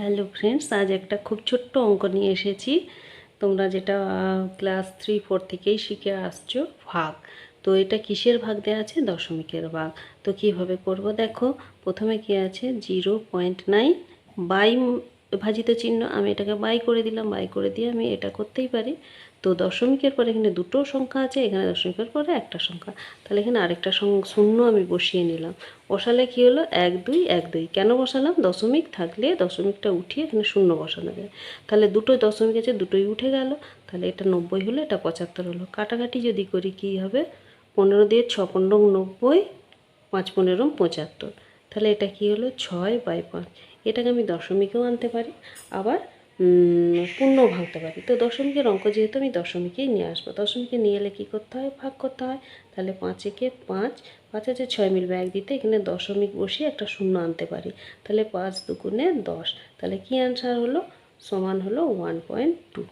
Hello friends, আজ একটা খুব ছোট্ট অঙ্ক নিয়ে এসেছি। তোমরা যেটা ক্লাস থ্রি ফোর থেকেই শিখে আসছো, ভাগ। তো এটা কিসের ভাগ দেওয়া আছে? দশমিকের ভাগ। তো কীভাবে করব? দেখো, প্রথমে কি আছে? জিরো পয়েন্ট নাইন বাই ভাজিত চিহ্ন আমি এটাকে বাই করে দিলাম, বাই করে দিয়ে আমি এটা করতেই পারি। তো দশমিকের পরে এখানে দুটো সংখ্যা আছে, এখানে দশমিকের পরে একটা সংখ্যা। তাহলে এখানে আরেকটা শূন্য আমি বসিয়ে নিলাম। বসালে কি হলো? এক, দুই এক, দুই। কেন বসালাম? দশমিক থাকলে দশমিকটা উঠিয়ে এখানে শূন্য বসানো যায়। তাহলে দুটো দশমিক আছে, দুটোই উঠে গেল। তাহলে এটা নব্বই হলো, এটা পঁচাত্তর হলো। কাটাকাটি যদি করি কি হবে? পনেরো দিয়ে ছ, পনেরো নব্বই পাঁচ, পনেরো, পঁচাত্তর। তাহলে এটা কি হলো? ছয় বাই পাঁচ। এটাকে আমি দশমিকেও আনতে পারি, আবার পূর্ণ ভাঙতে পারি। তো দশমিকের অঙ্ক যেহেতু আমি দশমিকেই নিয়ে আসব, দশমিকে নিয়ে এলে কী করতে হয়? ভাগ করতে হয়। তাহলে পাঁচেকে পাঁচ পাঁচ আছে ছয় মিলবে এক দিতে, এখানে দশমিক বসিয়ে একটা শূন্য আনতে পারি। তাহলে পাঁচ দুগুণে দশ, তাহলে কী অ্যান্সার হলো? সমান হলো ওয়ান পয়েন্ট টু